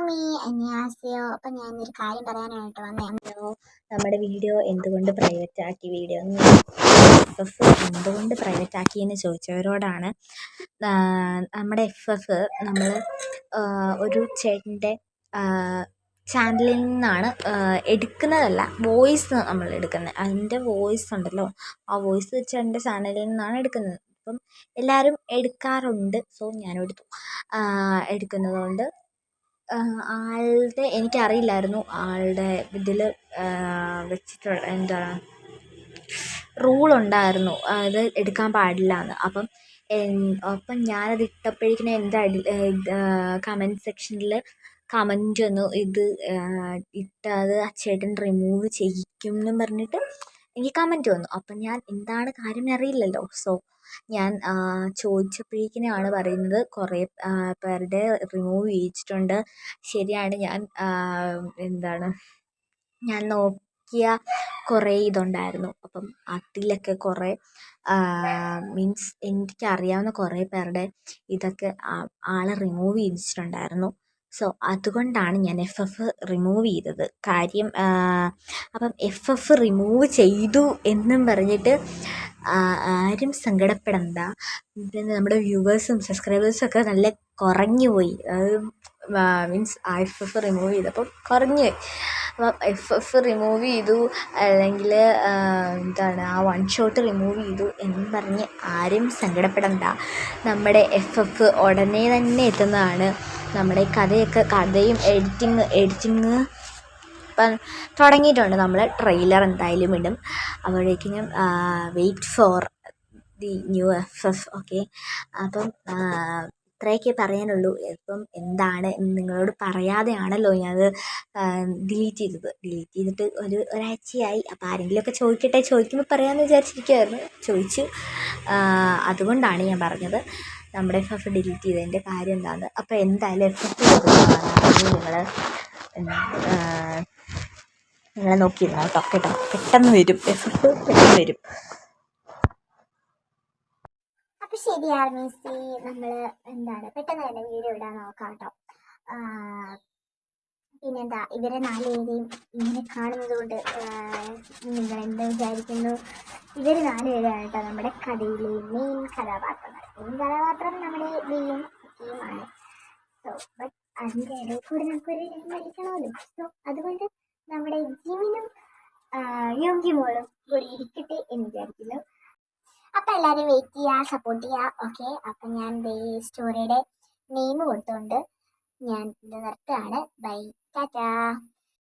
Salami അന്യാസയോ അപ്പം ഒരു കാര്യം പറയാനായിട്ട് വന്നതാണല്ലോ നമ്മുടെ വീഡിയോ എന്തുകൊണ്ട് പ്രൈവറ്റ് ആക്കി? വീഡിയോ എഫ് എഫ് എന്തുകൊണ്ട് പ്രൈവറ്റ് ആക്കി എന്ന് ചോദിച്ചവരോടാണ്. നമ്മുടെ എഫ് എഫ് നമ്മൾ ഒരു ചേട്ടന്റെ ചാനലിൽ നിന്നാണ് എടുക്കുന്നതല്ല വോയിസ് നമ്മൾ എടുക്കുന്നത്. അതിന്റെ വോയിസ് ഉണ്ടല്ലോ. ആ വോയിസ് ചേട്ടന്റെ ചാനലിൽ നിന്നാണ് എടുക്കുന്നത്. അപ്പം എല്ലാവരും എടുക്കാറുണ്ട്. സോ ഞാനും എടുത്തു. എടുക്കുന്നത് കൊണ്ട് ആളുടെ എനിക്കറിയില്ലായിരുന്നു. ആളുടെ ഇതിൽ വെച്ചിട്ടുള്ള എന്താണ് റൂളുണ്ടായിരുന്നു. അത് എടുക്കാൻ പാടില്ല എന്ന് അപ്പം അപ്പം ഞാനത് ഇട്ടപ്പോഴേക്കിനും എന്റെ അടി കമന്റ് സെക്ഷനിൽ കമന്റ് വന്നു. ഇത് ഇട്ടത് ആ ചേട്ടൻ റിമൂവ് ചെയ്യിക്കും എന്നും പറഞ്ഞിട്ട് എനിക്ക് കമന്റ് വന്നു. അപ്പം ഞാൻ എന്താണ് കാര്യം അറിയില്ലല്ലോ. സോ ഞാൻ ചോദിച്ചപ്പോഴേക്കിനാണ് പറയുന്നത്. കുറേ പേരുടെ റിമൂവ് ചെയ്യിച്ചിട്ടുണ്ട് ശരിയാണ് ഞാൻ എന്താണ് ഞാൻ നോക്കിയ കുറേ ഇതുണ്ടായിരുന്നു. അപ്പം അതിലൊക്കെ കുറേ മീൻസ് എനിക്കറിയാവുന്ന കുറേ പേരുടെ ഇതൊക്കെ ആൾ റിമൂവ് ചെയ്യിച്ചിട്ടുണ്ടായിരുന്നു സോ അതുകൊണ്ടാണ് ഞാൻ എഫ് എഫ് റിമൂവ് ചെയ്തത്. കാര്യം അപ്പം എഫ് എഫ് റിമൂവ് ചെയ്തു എന്നും പറഞ്ഞിട്ട് ആരും സങ്കടപ്പെടണ്ട. പിന്നെ നമ്മുടെ വ്യൂവേഴ്സും സബ്സ്ക്രൈബേഴ്സും ഒക്കെ നല്ല കുറഞ്ഞു പോയി. അത് മീൻസ് എഫ് എഫ് റിമൂവ് ചെയ്തപ്പോൾ കുറഞ്ഞു പോയി. അപ്പം എഫ് എഫ് റിമൂവ് ചെയ്തു അല്ലെങ്കിൽ എന്താണ് ആ വൺ ഷോട്ട് റിമൂവ് ചെയ്തു എന്നും പറഞ്ഞ് ആരും സങ്കടപ്പെടണ്ട. നമ്മുടെ എഫ് എഫ് ഉടനെ തന്നെ എത്തുന്നതാണ്. നമ്മുടെ കഥയൊക്കെ കഥയും എഡിറ്റിങ് എഡിറ്റിങ് ഇപ്പം തുടങ്ങിയിട്ടുണ്ട്. നമ്മൾ ട്രെയിലർ എന്തായാലും ഇടും. അപ്പോഴേക്കിനും wait for the new F F okay അപ്പം ഇത്രയൊക്കെ പറയാനുള്ളൂ. ഇപ്പം എന്താണ് നിങ്ങളോട് പറയാതെയാണല്ലോ ഞാനത് ഡിലീറ്റ് ചെയ്തത്. ഡിലീറ്റ് ചെയ്തിട്ട് ഒരു ഒരാഴ്ചയായി. അപ്പം ആരെങ്കിലുമൊക്കെ ചോദിക്കട്ടെ? ചോദിക്കുമ്പോൾ പറയാമെന്ന് വിചാരിച്ചിരിക്കുമായിരുന്നു ചോദിച്ചു. അതുകൊണ്ടാണ് ഞാൻ പറഞ്ഞത്. നമ്മുടെ എഫ് എഫ് ഡിലീറ്റ് ചെയ്തതിന്റെ കാര്യം എന്താണ് അപ്പോൾ എന്തായാലും എഫ് എഫ് നിങ്ങൾ നിങ്ങൾ നോക്കിയിരുന്നോ കേട്ടോ? കേട്ടോ? പെട്ടെന്ന് വരും. എഫ് എഫ് പെട്ടെന്ന് വരും. അപ്പോൾ ശരിയാണ് മീസി നമ്മൾ എന്താണ് പെട്ടെന്ന് തന്നെ വീഡിയോ ഇടാൻ നോക്കാം കേട്ടോ. പിന്നെന്താ ഇവരെ നാലുപേരെയും ഇങ്ങനെ കാണുന്നത് കൊണ്ട് നിങ്ങൾ എന്താ വിചാരിക്കുന്നു? ഇവർ നാലുപേരാണ് കേട്ടോ നമ്മുടെ കഥയിലെ മെയിൻ കഥാപാത്രങ്ങൾ. മെയിൻ കഥാപാത്രം നമ്മുടെ ബിയും സിയും സോ ബട്ട് അതിന്റെ ഇടയിൽ കൂടി നമുക്കൊരു മരിക്കണമല്ലോ സോ അതുകൊണ്ട് നമ്മുടെ ജിമിനും യോങ്കി മോളും കൂടി ഇരിക്കട്ടെ എന്ന് വിചാരിക്കുന്നു. അപ്പം എല്ലാവരും വെയിറ്റ് ചെയ്യുക സപ്പോർട്ട് ചെയ്യുക. ഓക്കെ അപ്പം ഞാൻ സ്റ്റോറിയുടെ നെയിം കൊടുത്തുകൊണ്ട് ഞാൻ നിർത്തുകയാണ്. ബൈ ടാറ്റാ